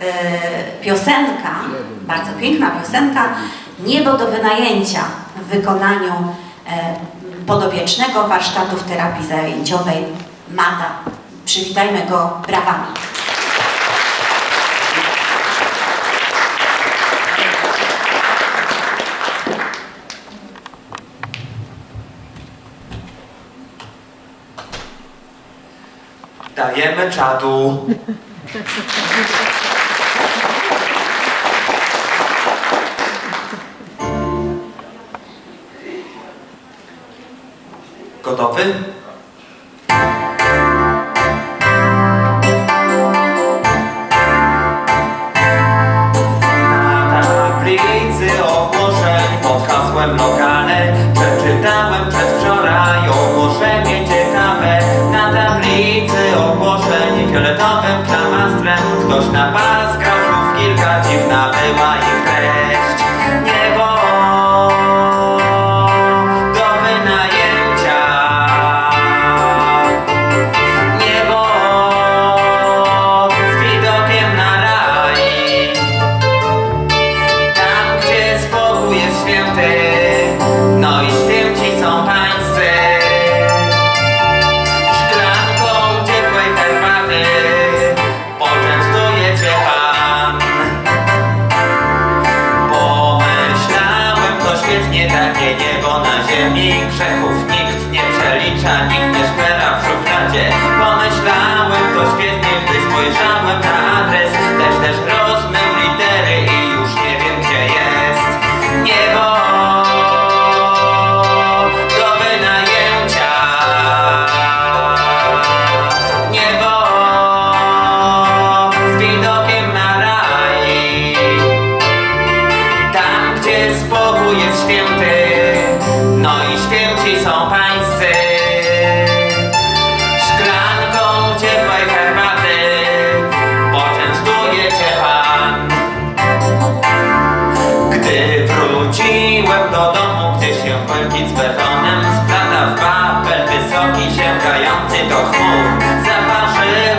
e, piosenka, bardzo piękna piosenka, Niebo do wynajęcia w wykonaniu e, podopiecznego warsztatów terapii zajęciowej MADA. Przywitajmy go brawami. Dajemy czadu. Na tablicy ogłoszeń pod hasłem lokale Przeczytałem przedwczoraj ogłoszenie ciekawe. Na tablicy ogłoszeń fioletowym klamastrem Ktoś na pas kraszów kilka dziwna była ich na święci są pańscy. Szklanką ciepłej herbaty poczęstuje cię Pan. Gdy wróciłem do domu, gdzie się błękit z betonem splata w babel wysoki, sięgający do chmur. Zaparzyłem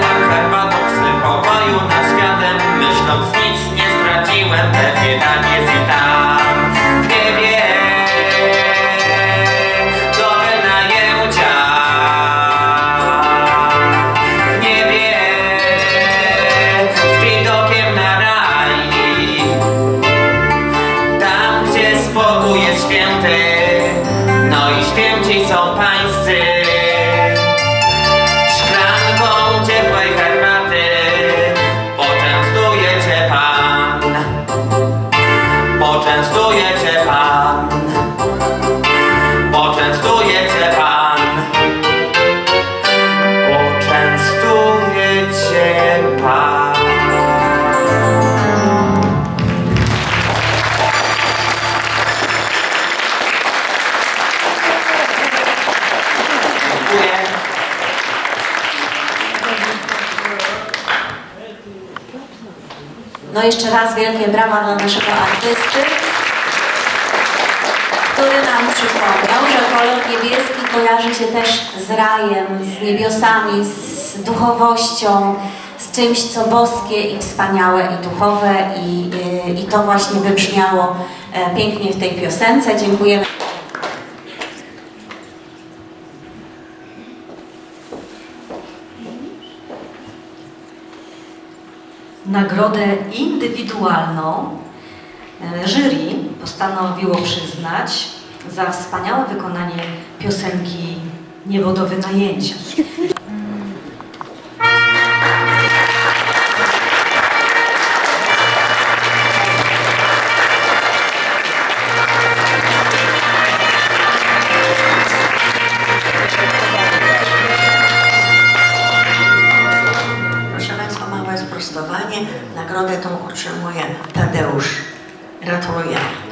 święci są pańscy. No jeszcze raz wielkie brawa dla naszego artysty, który nam przypomniał, że kolor niebieski kojarzy się też z rajem, z niebiosami, z duchowością, z czymś, co boskie i wspaniałe i duchowe i, i to właśnie wybrzmiało e, pięknie w tej piosence. Dziękujemy. Nagrodę indywidualną e, jury postanowiło przyznać za wspaniałe wykonanie piosenki Niebo do Nagrodę tą otrzymuje Tadeusz. Gratulujemy.